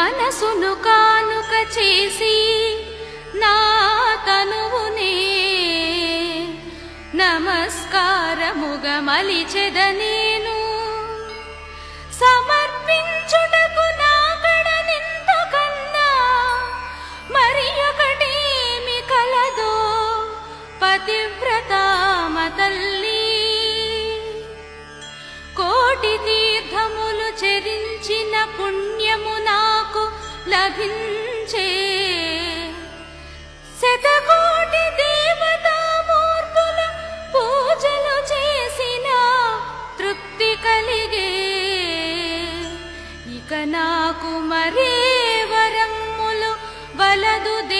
మనసును కానుక చేసి నా తనువునే నమస్కారముగ మలిచెద నేను. సమర్పించుటకు నా కడనెందుకన్నా మరి ఒకటేమి కలదో పతివ్రతామ తల్లి. కోటి తీర్థములు చెరించిన పుణ్యము నాకు లభించే. శతకోటి దేవతామూర్తుల పూజలు చేసిన తృప్తి కలిగే. ఇక నాకు మరే వరములు వలదు దే